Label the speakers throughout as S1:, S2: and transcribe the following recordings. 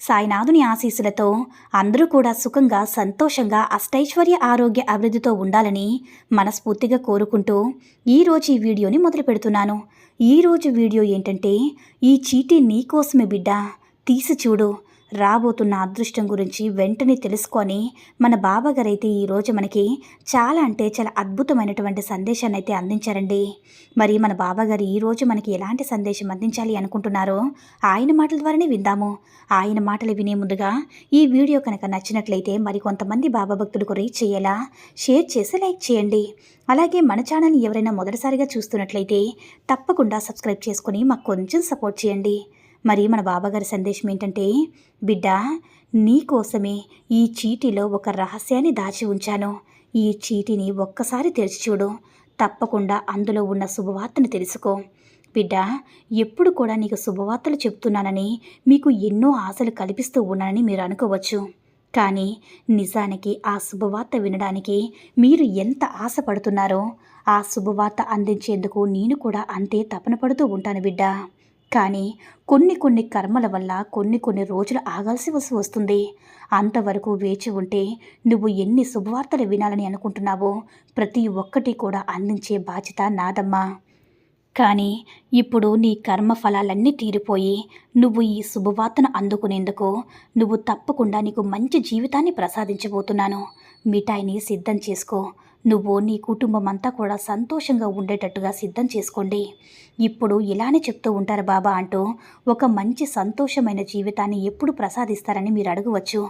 S1: సాయినాథుని ఆశీస్సులతో అందరూ కూడా సుఖంగా సంతోషంగా అష్టైశ్వర్య ఆరోగ్య అభివృద్ధితో ఉండాలని మనస్ఫూర్తిగా కోరుకుంటూ ఈరోజు ఈ వీడియోని మొదలు పెడుతున్నాను. ఈరోజు వీడియో ఏంటంటే ఈ చీటీ నీకోసమే బిడ్డ తీసి చూడు. రాబోతున్న అదృష్టం గురించి వెంటనే తెలుసుకొని మన బాబాగారు అయితే ఈరోజు మనకి చాలా అంటే చాలా అద్భుతమైనటువంటి సందేశాన్ని అయితే అందించారండి. మరి మన బాబాగారు ఈరోజు మనకి ఎలాంటి సందేశం అందించాలి అనుకుంటున్నారో ఆయన మాటల ద్వారానే విందాము. ఆయన మాటలు వినే ముందుగా ఈ వీడియో కనుక నచ్చినట్లయితే మరి కొంతమంది బాబా భక్తులకు రీచ్ చేయేలా? షేర్ చేసి లైక్ చేయండి. అలాగే మన ఛానల్ని ఎవరైనా మొదటిసారిగా చూస్తున్నట్లయితే తప్పకుండా సబ్స్క్రైబ్ చేసుకుని మాకు కొంచెం సపోర్ట్ చేయండి. మరి మన బాబాగారి సందేశం ఏంటంటే బిడ్డ నీకోసమే ఈ చీటీలో ఒక రహస్యాన్ని దాచి ఉంచాను. ఈ చీటీని ఒక్కసారి తెరిచి చూడు. తప్పకుండా అందులో ఉన్న శుభవార్తను తెలుసుకో. బిడ్డ ఎప్పుడు కూడా నీకు శుభవార్తలు చెప్తున్నానని మీకు ఎన్నో ఆశలు కల్పిస్తూ ఉన్నానని మీరు అనుకోవచ్చు. కానీ నిజానికి ఆ శుభవార్త వినడానికి మీరు ఎంత ఆశపడుతున్నారో ఆ శుభవార్త అందించేందుకు నేను కూడా అంతే తపన పడుతూ ఉంటాను బిడ్డ. కానీ కొన్ని కొన్ని కర్మల వల్ల కొన్ని కొన్ని రోజులు ఆగాల్సి వసి వస్తుంది. అంతవరకు వేచి ఉంటే నువ్వు ఎన్ని శుభవార్తలు వినాలని అనుకుంటున్నావో ప్రతి ఒక్కటి కూడా అందించే బాధ్యత నాదమ్మా. కానీ ఇప్పుడు నీ కర్మ ఫలాలన్నీ తీరిపోయి నువ్వు ఈ శుభవార్తను అందుకునేందుకు నువ్వు తప్పకుండా నీకు మంచి జీవితాన్ని ప్రసాదించబోతున్నాను. మిఠాయిని సిద్ధం చేసుకో. నువ్వు నీ కుటుంబం అంతా కూడా సంతోషంగా ఉండేటట్టుగా సిద్ధం చేసుకోండి. ఇప్పుడు ఇలానే చెప్తూ ఉంటారు బాబా అంటూ ఒక మంచి సంతోషమైన జీవితాన్ని ఎప్పుడు ప్రసాదిస్తారని మీరు అడగవచ్చు.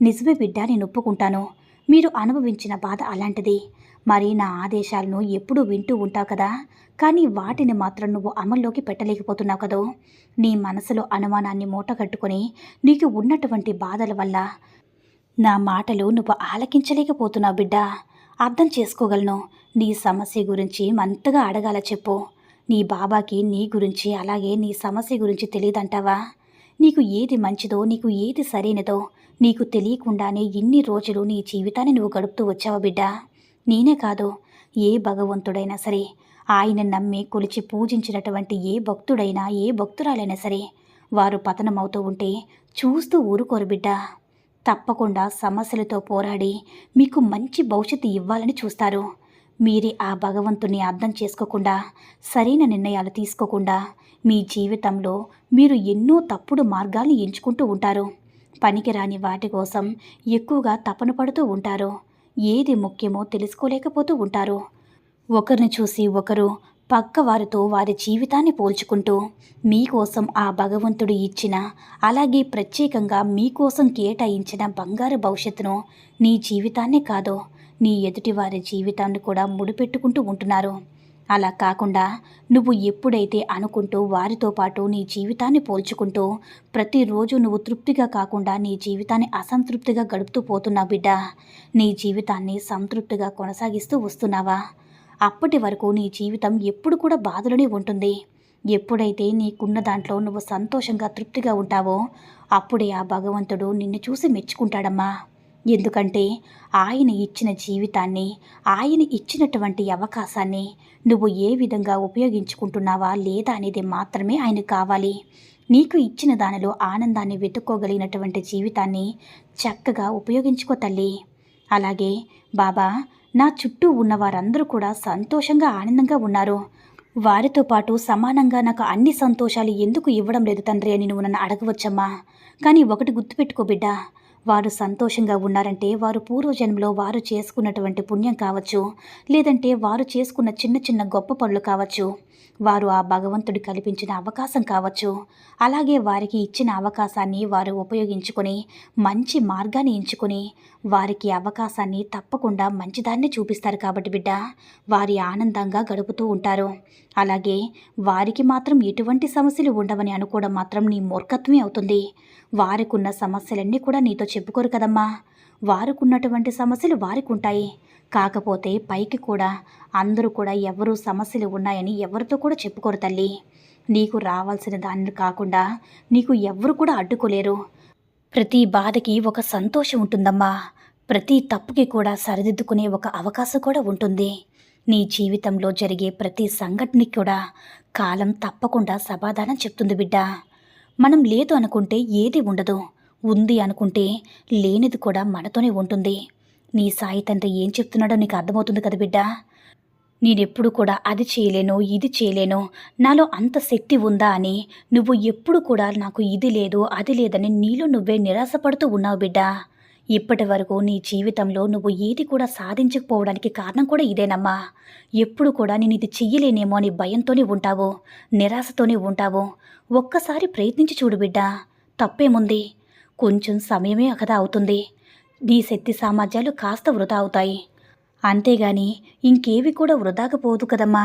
S1: నిజమే బిడ్డ నేను ఒప్పుకుంటాను. మీరు అనుభవించిన బాధ అలాంటిది. మరి నా ఆదేశాలను ఎప్పుడూ వింటూ ఉంటావు కదా? కానీ వాటిని మాత్రం నువ్వు అమల్లోకి పెట్టలేకపోతున్నావు కదో? నీ మనసులో అనుమానాన్ని మూటగట్టుకొని నీకు ఉన్నటువంటి బాధల వల్ల నా మాటలు నువ్వు ఆలకించలేకపోతున్నావు బిడ్డా. అర్థం చేసుకోగలను. నీ సమస్య గురించి మంతగా అడగాల చెప్పు. నీ బాబాకి నీ గురించి అలాగే నీ సమస్య గురించి తెలియదంటావా నీకు ఏది మంచిదో నీకు ఏది సరైనదో నీకు తెలియకుండానే ఇన్ని రోజులు నీ జీవితాన్ని నువ్వు గడుపుతూ వచ్చావు బిడ్డ? నేనే కాదు. ఏ భగవంతుడైనా సరే ఆయన నమ్మి కొలిచి పూజించినటువంటి ఏ భక్తుడైనా ఏ భక్తురాలైనా సరే వారు పతనమవుతూ ఉంటే చూస్తూ ఊరుకోరు బిడ్డ. తప్పకుండా సమస్యలతో పోరాడి మీకు మంచి భవిష్యత్తు ఇవ్వాలని చూస్తారు. మీరే ఆ భగవంతుని అర్థం చేసుకోకుండా సరైన నిర్ణయాలు తీసుకోకుండా మీ జీవితంలో మీరు ఎన్నో తప్పుడు మార్గాల్ని ఎంచుకుంటూ ఉంటారు. పనికిరాని వాటి కోసం ఎక్కువగా తపన పడుతూ ఉంటారు. ఏది ముఖ్యమో తెలుసుకోలేకపోతూ ఉంటారు. ఒకరిని చూసి ఒకరు పక్కవారితో వారి జీవితాన్ని పోల్చుకుంటూ మీకోసం ఆ భగవంతుడు ఇచ్చిన అలాగే ప్రత్యేకంగా మీకోసం కేటాయించిన బంగారు భవిష్యత్తును నీ జీవితాన్నే కాదు నీ ఎదుటి వారి జీవితాన్ని కూడా ముడిపెట్టుకుంటూ ఉంటున్నారు. అలా కాకుండా నువ్వు ఎప్పుడైతే అనుకుంటూ వారితో పాటు నీ జీవితాన్ని పోల్చుకుంటూ ప్రతిరోజు నువ్వు తృప్తిగా కాకుండా నీ జీవితాన్ని అసంతృప్తిగా గడుపుతూ పోతున్నావు బిడ్డ నీ జీవితాన్ని సంతృప్తిగా కొనసాగిస్తూ వస్తున్నావా? అప్పటి వరకు నీ జీవితం ఎప్పుడు కూడా బాధలోనే ఉంటుంది. ఎప్పుడైతే నీకున్న దాంట్లో నువ్వు సంతోషంగా తృప్తిగా ఉంటావో అప్పుడే ఆ భగవంతుడు నిన్ను చూసి మెచ్చుకుంటాడమ్మా. ఎందుకంటే ఆయన ఇచ్చిన జీవితాన్ని ఆయన ఇచ్చినటువంటి అవకాశాన్ని నువ్వు ఏ విధంగా ఉపయోగించుకుంటున్నావా లేదా అనేది మాత్రమే ఆయన కావాలి. నీకు ఇచ్చిన దానిలో ఆనందాన్ని వెతుక్కోగలిగినటువంటి జీవితాన్ని చక్కగా ఉపయోగించుకో తల్లి. అలాగే బాబా నా చుట్టూ ఉన్న వారందరూ కూడా సంతోషంగా ఆనందంగా ఉన్నారు. వారితో పాటు సమానంగా నాకు అన్ని సంతోషాలు ఎందుకు ఇవ్వడం లేదు తండ్రి అని నువ్వు నన్ను అడగవచ్చమ్మా. కానీ ఒకటి గుర్తుపెట్టుకో బిడ్డ. వారు సంతోషంగా ఉన్నారంటే వారు పూర్వజన్మలో వారు చేసుకున్నటువంటి పుణ్యం కావచ్చు లేదంటే వారు చేసుకున్న చిన్న చిన్న గొప్ప పనులు కావచ్చు. వారు ఆ భగవంతుడు కల్పించిన అవకాశం కావచ్చు. అలాగే వారికి ఇచ్చిన అవకాశాన్ని వారు ఉపయోగించుకొని మంచి మార్గాన్ని ఎంచుకొని వారికి అవకాశాన్ని తప్పకుండా మంచిదాన్ని చూపిస్తారు కాబట్టి బిడ్డ వారి ఆనందంగా గడుపుతూ ఉంటారు. అలాగే వారికి మాత్రం ఎటువంటి సమస్యలు ఉండవని అనుకోవడం మాత్రం నీ మూర్ఖత్వమే అవుతుంది. వారికున్న సమస్యలన్నీ కూడా నీతో చెప్పుకోరు కదమ్మా. వారికున్నటువంటి సమస్యలు వారికి ఉంటాయి కాకపోతే పైకి కూడా అందరూ కూడా ఎవరు సమస్యలు ఉన్నాయని ఎవరితో కూడా చెప్పుకోరు తల్లి. నీకు రావాల్సిన దాన్ని కాకుండా నీకు ఎవరు కూడా అడ్డుకోలేరు. ప్రతి బాధకి ఒక సంతోషం ఉంటుందమ్మా. ప్రతి తప్పుకి కూడా సరిదిద్దుకునే ఒక అవకాశం కూడా ఉంటుంది. నీ జీవితంలో జరిగే ప్రతి సంఘటనకి కూడా కాలం తప్పకుండా సమాధానం చెప్తుంది బిడ్డ. మనం లేదు అనుకుంటే ఏది ఉండదు. ఉంది అనుకుంటే లేనిది కూడా మనతోనే ఉంటుంది. నీ సాయి తండ్రి ఏం చెప్తున్నాడో నీకు అర్థమవుతుంది కదా బిడ్డా? నేనెప్పుడు కూడా అది చేయలేను ఇది చేయలేను. నాలో అంత శక్తి ఉందా అని నువ్వు ఎప్పుడు కూడా నాకు ఇది లేదు అది లేదని నీలో నువ్వే నిరాశపడుతూ ఉన్నావు బిడ్డా. ఇప్పటి వరకు నీ జీవితంలో నువ్వు ఏది కూడా సాధించకపోవడానికి కారణం కూడా ఇదేనమ్మా. ఎప్పుడు కూడా నేను ఇది చెయ్యలేనేమో అని భయంతోనే ఉంటావు నిరాశతోనే ఉంటావు. ఒక్కసారి ప్రయత్నించి చూడు బిడ్డా. తప్పేముంది? కొంచెం సమయమే కదా అవుతుంది. నీ శక్తి సామర్థ్యాలు కాస్త వృధా అవుతాయి. అంతేగాని ఇంకేవి కూడా వృధాగా పోదు కదమ్మా.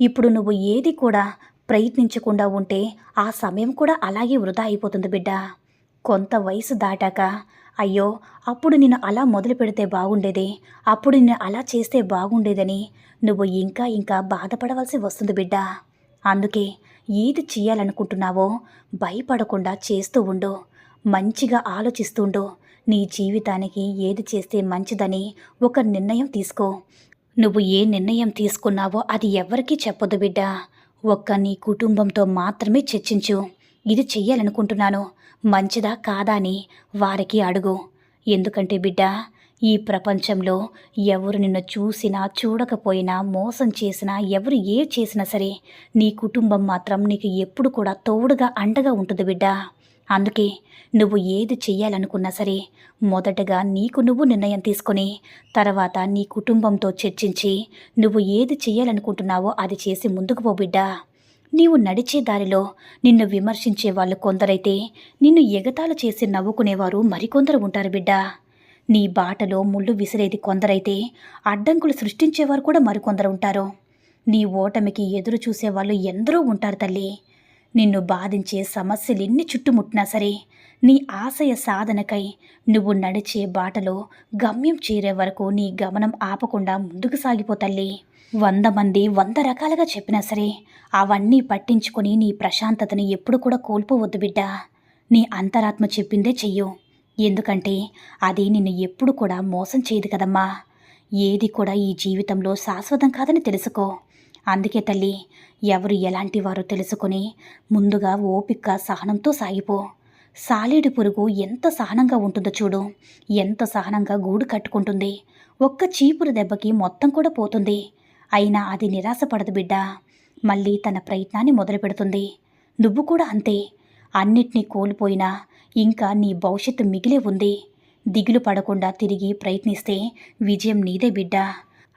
S1: ఇప్పుడు నువ్వు ఏది కూడా ప్రయత్నించకుండా ఉంటే ఆ సమయం కూడా అలాగే వృధా అయిపోతుంది బిడ్డ. కొంత వయసు దాటాక అయ్యో అప్పుడు నేను అలా మొదలు పెడితే బాగుండేది అప్పుడు నేను అలా చేస్తే బాగుండేదని నువ్వు ఇంకా ఇంకా బాధపడవలసి వస్తుంది బిడ్డ. అందుకే ఏది చేయాలనుకుంటున్నావో భయపడకుండా చేస్తూ ఉండు మంచిగా ఆలోచిస్తుండు నీ జీవితానికి ఏది చేస్తే మంచిదని ఒక నిర్ణయం తీసుకో. నువ్వు ఏ నిర్ణయం తీసుకున్నావో అది ఎవ్వరికీ చెప్పదు బిడ్డ. ఒక్క నీ కుటుంబంతో మాత్రమే చర్చించు. ఇది చెయ్యాలనుకుంటున్నాను. మంచిదా కాదా అని వారికి అడుగు. ఎందుకంటే బిడ్డ ఈ ప్రపంచంలో ఎవరు నిన్ను చూసినా చూడకపోయినా మోసం చేసినా ఎవరు ఏ చేసినా సరే నీ కుటుంబం మాత్రం నీకు ఎప్పుడు కూడా తోడుగా అండగా ఉంటుంది బిడ్డ. అందుకే నువ్వు ఏది చెయ్యాలనుకున్నా సరే మొదటగా నీకు నువ్వు నిర్ణయం తీసుకొని తర్వాత నీ కుటుంబంతో చర్చించి నువ్వు ఏది చెయ్యాలనుకుంటున్నావో అది చేసి ముందుకు పో బిడ్డా. నీవు నడిచే దారిలో నిన్ను విమర్శించే వాళ్ళు కొందరైతే నిన్ను ఎగతాళి చేసి నవ్వుకునేవారు మరికొందరు ఉంటారు బిడ్డా. నీ బాటలో ముళ్ళు విసిరేది కొందరైతే అడ్డంకులు సృష్టించేవారు కూడా మరికొందరు ఉంటారు. నీ ఓటమికి ఎదురు చూసేవాళ్ళు ఎందరో ఉంటారు తల్లి. నిన్ను బాధించే సమస్యలెన్ని చుట్టుముట్టినా సరే నీ ఆశయ సాధనకై నువ్వు నడిచే బాటలో గమ్యం చేరే వరకు నీ గమనం ఆపకుండా ముందుకు సాగిపోతల్లి వంద మంది వంద రకాలుగా చెప్పినా సరే అవన్నీ పట్టించుకొని నీ ప్రశాంతతని ఎప్పుడు కూడా కోల్పోవద్దు బిడ్డ. నీ అంతరాత్మ చెప్పిందే చెయ్యు. ఎందుకంటే అది నిన్ను ఎప్పుడు కూడా మోసం చేయదు కదమ్మా. ఏది కూడా ఈ జీవితంలో శాశ్వతం కాదని తెలుసుకో. అందుకే తల్లి ఎవరు ఎలాంటి వారో తెలుసుకొని ముందుగా ఓపిక సహనంతో సాగిపో. సాలేడు పురుగు ఎంత సహనంగా ఉంటుందో చూడు. ఎంత సహనంగా గూడు కట్టుకుంటుంది. ఒక్క చీపురు దెబ్బకి మొత్తం కూడా పోతుంది. అయినా అది నిరాశపడదు బిడ్డ. మళ్ళీ తన ప్రయత్నాన్ని మొదలు పెడుతుంది నువ్వు కూడా అంతే. అన్నిటినీ కోల్పోయినా ఇంకా నీ భవిష్యత్తు మిగిలే ఉంది. దిగులు పడకుండా తిరిగి ప్రయత్నిస్తే విజయం నీదే బిడ్డా.